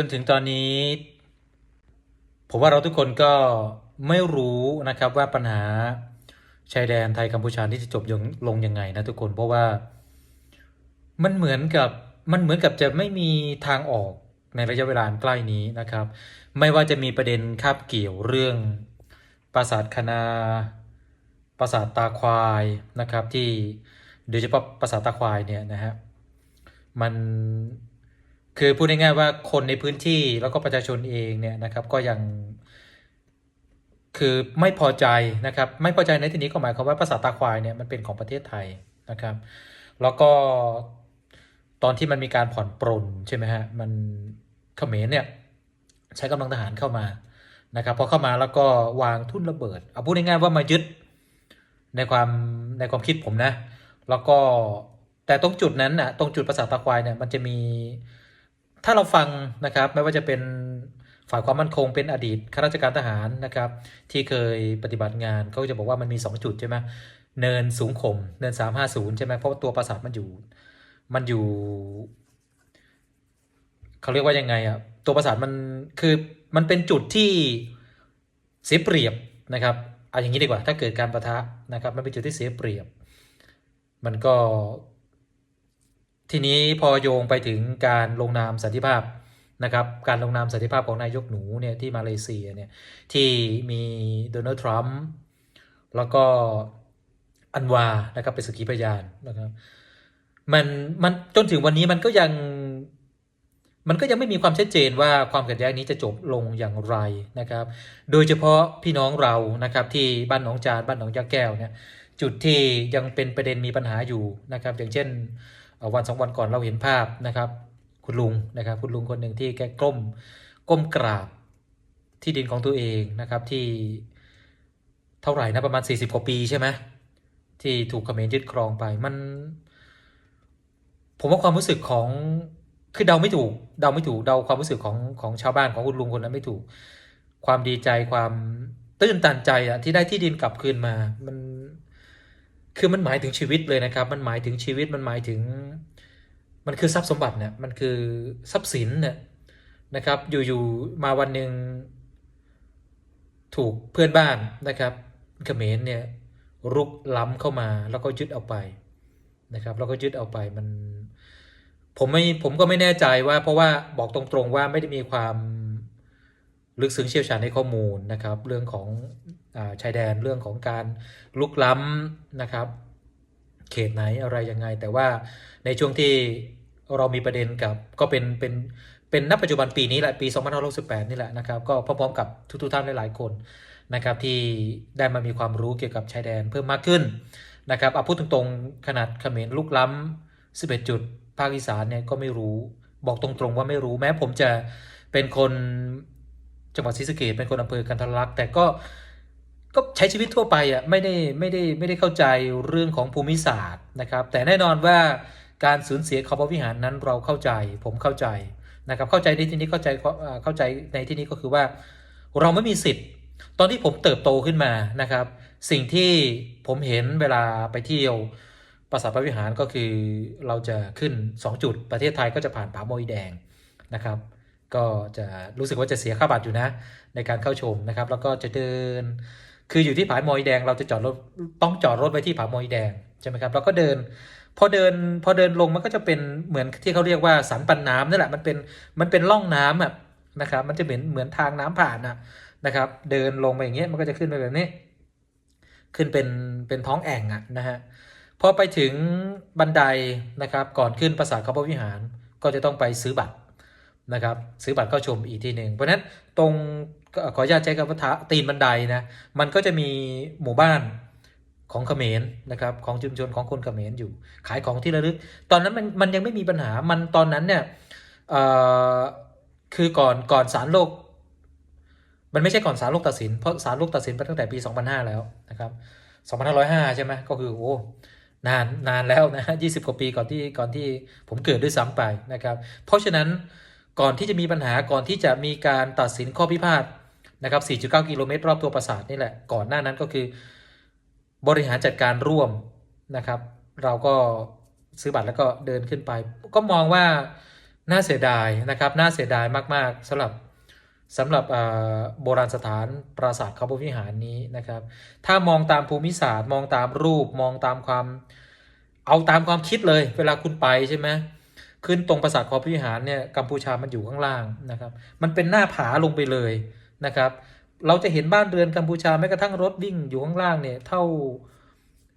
จนถึงตอนนี้ ผมว่าเราทุกคนก็ไม่รู้นะครับว่าปัญหาชายแดนไทยกัมพูชาที่จะจบลงลงยังไงนะทุกคนเพราะว่ามันเหมือนกับมันเหมือนกับจะไม่มีทางออกในระยะเวลาใกล้นี้นะครับ ไม่ว่าจะมีประเด็นคาบเกี่ยวเรื่องปราสาทคณาปราสาทตาควายนะครับที่โดยเฉพาะปราสาทตาควายเนี่ยนะฮะมัน คือพูดง่ายๆว่าคนในพื้นที่แล้วก็ประชาชนเองเนี่ยนะครับก็ยังคือไม่พอใจนะครับไม่พอใจในที่นี้ก็หมายความว่าภาษาตาควายเนี่ยมันเป็นของประเทศไทยนะครับ แล้วก็ตอนที่มันมีการผ่อนปรนใช่ไหมฮะมันเขมรเนี่ยใช้กำลังทหารเข้ามานะครับพอเข้ามาแล้วก็วางทุ่นระเบิด เอาพูดง่ายๆว่ามายึดในความในความคิดผมนะ แล้วก็แต่ตรงจุดนั้นน่ะตรงจุดภาษาตาควายเนี่ยมันจะมี ถ้าเราฟังนะครับไม่ว่าจะเป็นฝ่ายความมั่นคงเป็นอดีตข้าราชการทหารนะครับที่เคยปฏิบัติงานเขาจะบอกว่ามันมี 2 จุดใช่ไหมเนินสูงข่มเนิน 350 ใช่ไหมเพราะาตัวปราสาทมันอยู่ มันอยู่เขาเรียกว่ายังไงอะตัวปราสาทมันคือมันเป็นจุดที่เสียเปรียบนะครับเอาอย่างนี้ดีกว่าถ้าเกิดการประทะนะครับมันเป็นจุดที่เสียเปรียบ มันก็ ทีนี้พอโยงไปถึงการลงนามสันติภาพนะครับการลงนามสันติภาพของนายกหนูเนี่ยที่มาเลเซียเนี่ยที่มีโดนัลด์ทรัมป์แล้วก็อันวานะครับเป็นสกีพยานนะครับมันมันจนถึงวันนี้มันก็ยังมันก็ยังไม่มีความชัดเจนว่าความขัดแย้งนี้จะจบลงอย่างไรนะครับ โดยเฉพาะพี่น้องเรานะครับที่บ้านหนองจานบ้านหนองยาแก้วเนี่ยจุดที่ยังเป็นประเด็นมีปัญหาอยู่นะครับ อย่างเช่น เอ่อวันสองวันก่อนเราเห็นภาพนะครับ คุณลุงนะครับ คุณลุงคนหนึ่งที่แกก้มก้มกราบที่ดินของตัวเองนะครับที่เท่าไหร่นะประมาณ 40 กว่าปีใช่ไหมที่ถูกเขมรยึดครองไปมัน ผมว่าความรู้สึกของคือเดาไม่ถูกเดาไม่ถูกเดาความรู้สึกของของชาวบ้านของคุณลุงคนนั้นไม่ถูก ความดีใจความตื้นตันใจอะที่ได้ที่ดินกลับคืนมา มัน คือมันหมายถึงชีวิตเลยนะครับ มันหมายถึงชีวิตมันหมายถึง มันคือทรัพย์สมบัติเนี่ยมันคือทรัพย์สินเนี่ยนะครับ อยู่ๆมาวันหนึ่งถูกเพื่อนบ้านนะครับเขมรเนี่ยรุกล้ำเข้ามาแล้วก็ยึดเอาไปนะครับ แล้วก็ยึดเอาไปมัน ผมไม่ผมก็ไม่แน่ใจว่า เพราะว่าบอกตรงๆว่าไม่ได้มีความลึกซึ้งเชี่ยวชาญในข้อมูลนะครับ เรื่องของ ชายแดนเรื่องของการลุกล้ำนะครับ เขตไหนอะไรยังไง แต่ว่าในช่วงที่เรามีประเด็นกับก็เป็นเป็นเป็นณปัจจุบันปีนี้แหละปี 2568 นี่แหละนะครับก็พร้อมๆกับทุกๆท่านหลายๆคนนะครับที่ได้มามีความรู้เกี่ยวกับชายแดนเพิ่มมากขึ้นนะครับเอาพูดตรงๆ ขนาดเขมรลุกล้ำ 11 จุด ภาคอีสานเนี่ยก็ไม่รู้บอกตรงๆว่าไม่รู้แม้ผมจะเป็นคนจังหวัดศรีสะเกษเป็นคนอำเภอกันทรลักษณ์แต่ก็ ก็ใช้ชีวิตทั่วไปอะไม่ได้ไม่ได้ไม่ได้เข้าใจเรื่องของภูมิศาสตร์นะครับ แต่แน่นอนว่าการสูญเสียเขาพระวิหารนั้นเราเข้าใจ ผมเข้าใจนะครับ เข้าใจในที่นี้เข้าใจเอ่อเข้าใจในที่นี้ก็คือว่า เราไม่มีสิทธิ์ ตอนที่ผมเติบโตขึ้นมานะครับ สิ่งที่ผมเห็นเวลาไปเที่ยวปราสาทพระวิหารก็คือเราจะขึ้น 2 จุดประเทศไทยก็จะผ่านผาโมยแดงนะครับก็จะรู้สึกว่าจะเสียค่าบัตรอยู่นะในการเข้าชมนะครับ แล้วก็จะเดิน คืออยู่ที่ผาโมยแดงเราจะจอดรถต้องจอดรถไว้ที่ผาโมยแดงใช่ไหมครับแล้วก็เดิน พอเดินพอเดินลงมันก็จะเป็นเหมือนที่เขาเรียกว่าสันปันน้ำนั่นแหละมันเป็นมันเป็นร่องน้ำอะนะครับ มันจะเหมือนเหมือนทางน้ำผ่านอะนะครับ เดินลงไปอย่างเงี้ยมันก็จะขึ้นไปแบบนี้ ขึ้นเป็นเป็นท้องแอ่งอะนะฮะพอไปถึงบันไดนะครับ ก่อนขึ้นปราสาทเขาพระวิหารก็จะต้องไปซื้อบัตรนะครับ ซื้อบัตรเข้าชมอีกทีหนึ่งเพราะฉะนั้นตรง ขออนุญาตใช้คำว่าตีนบันไดนะ มันก็จะมีหมู่บ้านของเขมรนะครับของชุมชนของคนเขมรอยู่ ขายของที่ระลึก ตอนนั้นมันมันยังไม่มีปัญหามันตอนนั้นเนี่ยคือก่อนก่อนศาลโลก มันไม่ใช่ก่อนศาลโลกตัดสิน เพราะศาลโลกตัดสินไปตั้งแต่ปี 2005 แล้วนะครับ2505 ใช่ไหมก็คือโอ้นานนานแล้วนะ20กว่าปีก่อนที่ก่อนที่ผมเกิดด้วยซ้ำไปนะครับ เพราะฉะนั้นก่อนที่จะมีปัญหาก่อนที่จะมีการตัดสินข้อพิพาท นะครับ 4.9 กิโลเมตรรอบตัวปราสาทนี่แหละ ก่อนหน้านั้นก็คือ บริหารจัดการร่วมนะครับ เราก็ซื้อบัตรแล้วก็เดินขึ้นไป ก็มองว่าน่าเสียดายนะครับ น่าเสียดายมาก ๆสำหรับสำหรับโบราณสถานปราสาทเขาพระวิหารนี้นะครับ ถ้ามองตามภูมิศาสตร์ มองตามรูป มองตามความ เอาตามความคิดเลย เวลาคุณไปใช่ไหมขึ้นตรงปราสาทเขาพระวิหารเนี่ยกัมพูชามันอยู่ข้างล่างนะครับ มันเป็นหน้าผาลงไปเลย นะครับ เราจะเห็นบ้านเรือนกัมพูชาแม้กระทั่งรถวิ่งอยู่ข้างล่างเนี่ยเท่า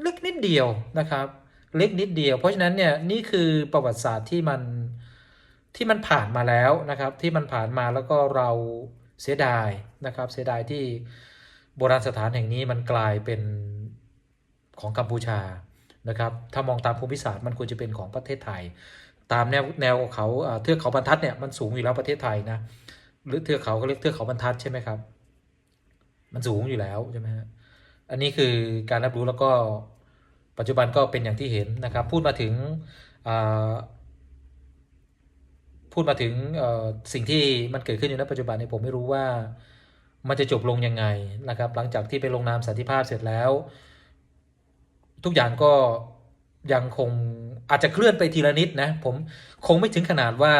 เล็กนิดเดียวนะครับ เล็กนิดเดียว เพราะฉะนั้นเนี่ยนี่คือประวัติศาสตร์ที่มันที่มันผ่านมาแล้วนะครับ ที่มันผ่านมาแล้วก็เราเสียดายนะครับ เสียดายที่โบราณสถานแห่งนี้มันกลายเป็นของกัมพูชานะครับ ถ้ามองตามภูมิศาสตร์มันควรจะเป็นของประเทศไทย ตามแนวแนวเขาเทือกเขาบรรทัดเนี่ยมันสูงอยู่แล้วประเทศไทยนะ หรือเทือกเขาเขาเรียกเทือกเขาบรรทัดใช่ไหมครับ มันสูงอยู่แล้วใช่ไหมฮะอันนี้คือการรับรู้แล้วก็ปัจจุบันก็เป็นอย่างที่เห็นนะครับ พูดมาถึงพูดมาถึงสิ่งที่มันเกิดขึ้นอยู่ในปัจจุบันนี่ยผมไม่รู้ว่ามันจะจบลงยังไงนะครับ หลังจากที่ไปลงนามสันติภาพเสร็จแล้ว ทุกอย่างก็ยังคงอาจจะเคลื่อนไปทีละนิดนะผมคงไม่ถึงขนาดว่า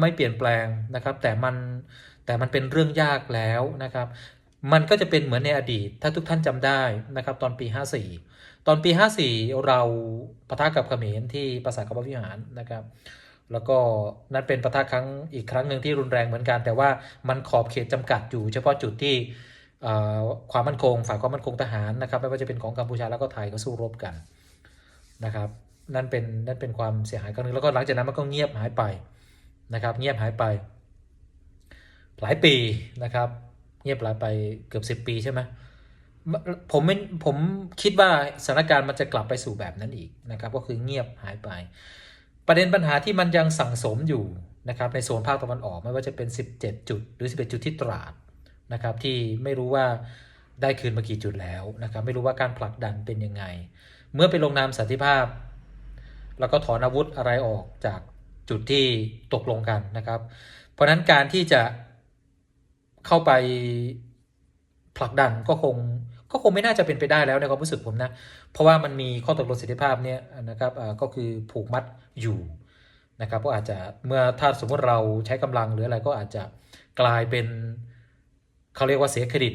ไม่เปลี่ยนแปลงนะครับ แต่มันแต่มันเป็นเรื่องยากแล้วนะครับ มันก็จะเป็นเหมือนในอดีต ถ้าทุกท่านจำได้นะครับ ตอนปี 54 ตอนปี 54 เราปะทะกับเขมรที่ปราสาทกัปวิหารนะครับแล้วก็นั่นเป็นปะทะครั้งอีกครั้งหนึ่งที่รุนแรงเหมือนกัน แต่ว่ามันขอบเขตจำกัดอยู่เฉพาะจุดที่ความมั่นคงฝ่ายความมั่นคงทหารนะครับไม่ว่าจะเป็นของกัมพูชาแล้วก็ไทยก็สู้รบกันนะครับ นั่นเป็นนั่นเป็นความเสียหายครั้งหนึงแล้วก็หลังจากนั้นมันก็เงียบหายไป นะครับเงียบหายไป หลายปีนะครับ เงียบหายไปเกือบสิบ10 ปีใช่ไหมมผมไม่ผมคิดว่าสถานการณ์มันจะกลับไปสู่แบบนั้นอีกนะครับ ก็คือเงียบหายไป ประเด็นปัญหาที่มันยังสั่งสมอยู่นะครับในโซนภาคตะวันออกไม่ว่าจะเป็น 17 จุดหรือ 11 จุดที่ตราดนะครับที่ไม่รู้ว่าได้คืนมากี่จุดแล้วนะครับไม่รู้ว่าการผลักดันเป็นยังไง เมื่อไปลงนามสันติภาพ แล้วก็ถอนอาวุธอะไรออกจาก จุดที่ตกลงกันนะครับ เพราะนั้นการที่จะเข้าไปผลักดันก็คงก็คงไม่น่าจะเป็นไปได้แล้วในความรู้สึกผมนะ เพราะว่ามันมีข้อตกลงสันติภาพเนี่ยนะครับอ่าก็คือผูกมัดอยู่นะครับก็อาจจะเมื่อถ้าสมมติเราใช้กำลังหรืออะไรก็อาจจะกลายเป็นเขาเรียกว่าเสียเครดิต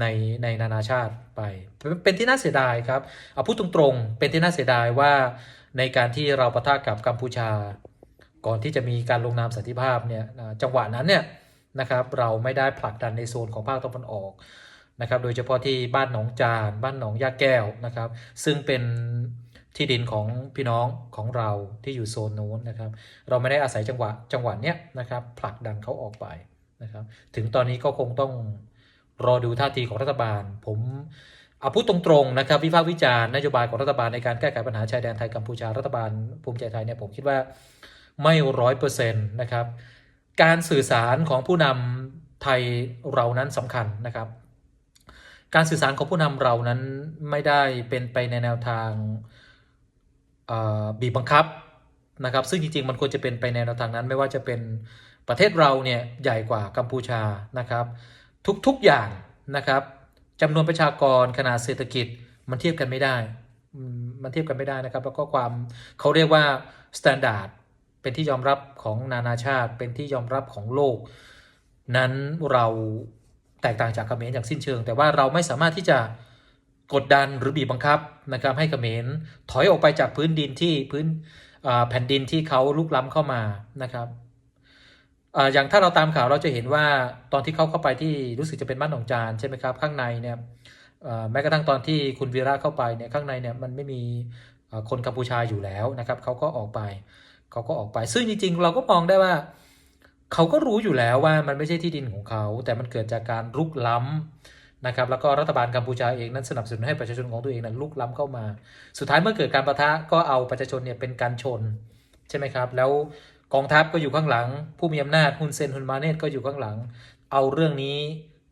ในในนานาชาติไปเป็นเป็นที่น่าเสียดายครับเอาพูดตรงๆ เป็นที่น่าเสียดายว่าในการที่เราปะทะกับกัมพูชา ก่อนที่จะมีการลงนามสันติภาพเนี่ยจังหวะนั้นเนี่ยนะครับเราไม่ได้ผลักดันในโซนของภาคตะวันออกนะครับโดยเฉพาะที่บ้านหนองจานบ้านหนองยาแก้วนะครับซึ่งเป็นที่ดินของพี่น้องของเราที่อยู่โซนนู้นนะครับ เราไม่ได้อาศัยจังหวะจังหวะเนี้ยนะครับผลักดันเขาออกไปนะครับ ถึงตอนนี้ก็คงต้องรอดูท่าทีของรัฐบาล ผมเอาพูดตรงๆนะครับ วิพากษ์วิจารณ์นโยบายของรัฐบาลในการแก้ไขปัญหาชายแดนไทยกัมพูชารัฐบาลภูมิใจไทยเนี่ยผมคิดว่า ไม่ร้อยเปอร์เซ็นต์นะครับ การสื่อสารของผู้นำไทยเรานั้นสำคัญนะครับ การสื่อสารของผู้นำเรานั้นไม่ได้เป็นไปในแนวทางบีบบังคับนะครับ ซึ่งจริงๆมันควรจะเป็นไปในแนวทางนั้น ไม่ว่าจะเป็นประเทศเราเนี่ยใหญ่กว่ากัมพูชานะครับ ทุกๆอย่างนะครับจำนวนประชากรขนาดเศรษฐกิจมันเทียบกันไม่ได้ มันเทียบกันไม่ได้นะครับ แล้วก็ความเขาเรียกว่าสแตนดาร์ด เป็นที่ยอมรับของนานาชาติ เป็นที่ยอมรับของโลก นั้นเราแตกต่างจากเขมรอย่างสิ้นเชิง แต่ว่าเราไม่สามารถที่จะกดดันหรือบีบบังคับนะครับให้เขมรถอยออกไปจากพื้นดินที่พื้นแผ่นดินที่เขาลุกล้ำเข้ามานะครับอย่างถ้าเราตามข่าวเราจะเห็นว่าตอนที่เขาเข้าไปที่รู้สึกจะเป็นบ้านหนองจานใช่ไหมครับข้างในเนี่ยแม้กระทั่งตอนที่คุณวีระเข้าไปเนี่ยข้างในเนี่ยมันไม่มีคนกัมพูชาอยู่แล้วนะครับเขาก็ออกไป เขาก็ออกไป ซึ่งจริง ๆ เราก็มองได้ว่า เขาก็รู้อยู่แล้วว่ามันไม่ใช่ที่ดินของเขา แต่มันเกิดจากการลุกล้ำนะครับแล้วก็รัฐบาลกัมพูชาเองนั้นสนับสนุนให้ประชาชนของตัวเองนั้นลุกล้ำเข้ามา สุดท้ายเมื่อเกิดการประทะก็เอาประชาชนเนี่ยเป็นการชนใช่ไหมครับ แล้วกองทัพก็อยู่ข้างหลัง ผู้มีอำนาจฮุนเซนฮุนมาเนตก็อยู่ข้างหลัง เอาเรื่องนี้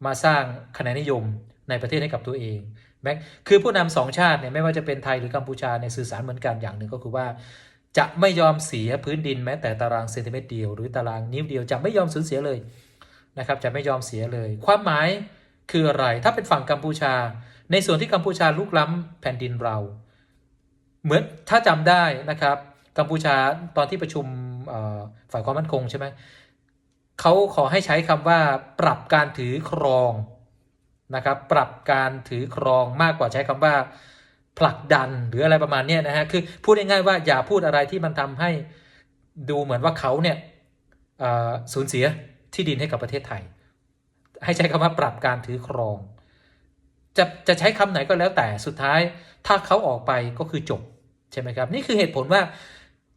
มาสร้างคะแนนนิยมในประเทศให้กับตัวเองแม้คือผู้นำสองชาติเนี่ยไม่ว่าจะเป็นไทยหรือกัมพูชาเนี่ยสื่อสารเหมือนกันอย่างหนึ่งก็คือว่า จะไม่ยอมเสียพื้นดินแม้แต่ตารางเซนติเมตรเดียวหรือตารางนิ้วเดียวจะไม่ยอมสูญเสียเลยนะครับ จะไม่ยอมเสียเลย ความหมายคืออะไร ถ้าเป็นฝั่งกัมพูชา ในส่วนที่กัมพูชาลุกล้ำแผ่นดินเรา เหมือนถ้าจำได้นะครับ กัมพูชาตอนที่ประชุมฝ่ายความมั่นคงใช่ไหมเขาขอให้ใช้คำว่าปรับการถือครองนะครับ ปรับการถือครองมากกว่าใช้คำว่า ผลักดันหรืออะไรประมาณนี้นะฮะคือพูดง่ายๆว่าอย่าพูดอะไรที่มันทำให้ดูเหมือนว่าเขาเนี่ยสูญเสียที่ดินให้กับประเทศไทย ให้ใช้คำว่าปรับการถือครอง จะจะใช้คำไหนก็แล้วแต่สุดท้ายถ้าเขาออกไปก็คือจบใช่ไหมครับ นี่คือเหตุผลว่า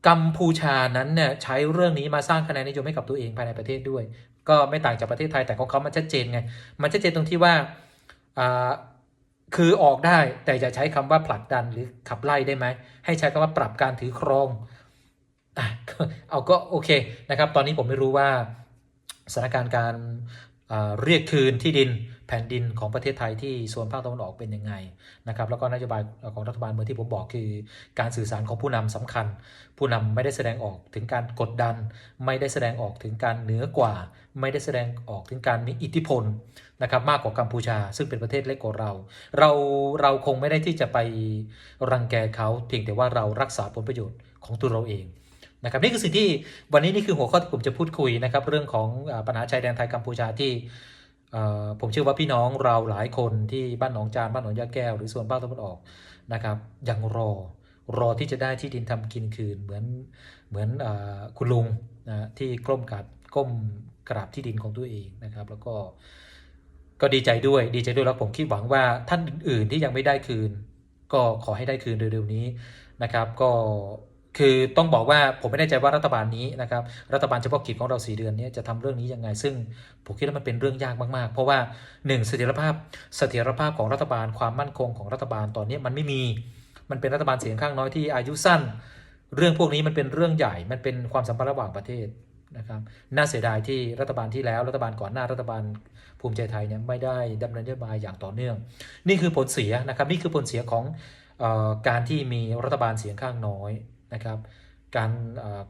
กัมพูชานั้นเนี่ยใช้เรื่องนี้มาสร้างคะแนนนิยมให้กับตัวเองภายในประเทศด้วย ก็ไม่ต่างจากประเทศไทยแต่ของเขามันชัดเจนไง มันชัดเจนตรงที่ว่า คือออกได้แต่จะใช้คำว่าผลักดันหรือขับไล่ได้ไหม ให้ใช้คำว่าปรับการถือครองอะเอาก็โอเคนะครับ ตอนนี้ผมไม่รู้ว่าสถานการณ์การเรียกคืนที่ดิน แผ่นดินของประเทศไทยที่โซนภาคตะวันออกเป็นยังไงนะครับแล้วก็นโยบายของรัฐบาลเมื่อที่ผมบอกคือการสื่อสารของผู้นำสำคัญ ผู้นำไม่ได้แสดงออกถึงการกดดัน ไม่ได้แสดงออกถึงการเหนือกว่า ไม่ได้แสดงออกถึงการมีอิทธิพลนะครับมากกว่ากัมพูชา ซึ่งเป็นประเทศเล็กกว่าเรา เราเราคงไม่ได้ที่จะไปรังแกเขาเพียงแต่ว่าเรารักษาผลประโยชน์ของตัวเราเองนะครับนี่คือสิ่งที่วันนี้นี่คือหัวข้อที่ผมจะพูดคุยนะครับเรื่องของปัญหาชายแดนไทยกัมพูชาที่ ผมเชื่อว่าพี่น้องเราหลายคนที่บ้านหนองจานบ้านหนองยาแก้วหรือส่วนภาคตะวันออกนะครับยังรอรอที่จะได้ที่ดินทำกินคืนเหมือนเหมือนอคุณลุงนะที่กล้มกับก้มกราบที่ดินของตัวเองนะครับ แล้วก็ก็ดีใจด้วยดีใจด้วยแล้วผมคิดหวังว่าท่านอื่นๆที่ยังไม่ได้คืน ก็ขอให้ได้คืนเร็วๆนี้นะครับ ก็ คือต้องบอกว่าผมไม่แน่ใจว่ารัฐบาลนี้นะครับรัฐบาลเฉพาะกิจของเราสี่เดือนนี้จะทำเรื่องนี้ยังไง ซึ่งผมคิดว่ามันเป็นเรื่องยากมากๆ เพราะว่าหนึ่งเสถียรภาพเสถียรภาพของรัฐบาลความมั่นคงของรัฐบาลตอนนี้มันไม่มีมันเป็นรัฐบาลเสียงข้างน้อยที่อายุสั้น เรื่องพวกนี้มันเป็นเรื่องใหญ่มันเป็นความสัมพันธ์ระหว่างประเทศนะครับน่าเสียดายที่รัฐบาลที่แล้วรัฐบาลก่อนหน้ารัฐบาลภูมิใจไทยเนี่ยไม่ได้ดำเนินนโยบายอย่างต่อเนื่อง นี่คือผลเสียนะครับนี่คือผลเสียของออการที่มีรัฐบาลเสียงข้างน้อย นะครับการ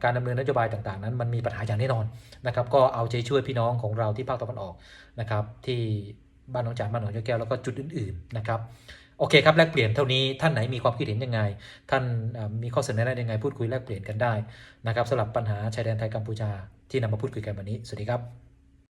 การดำเนินนโยบายต่างๆ นั้นมันมีปัญหาอย่างแน่นอนนะครับก็เอาใจช่วยพี่น้องของเราที่ภาคตะวันออกนะครับที่บ้านหนองจานบ้านหนองยแก้วแล้วก็จุดอื่นๆนะครับโอเคครับแลกเปลี่ยนเท่านี้ท่านไหนมีความคิดเห็นยังไง ท่านมีข้อเสนอแนะยังไงพูดคุยแลกเปลี่ยนกันได้นะครับสำหรับปัญหาชายแดนไทยกัมพูชาที่นำมาพูดคุยกันวันนี้สวัสดีครับ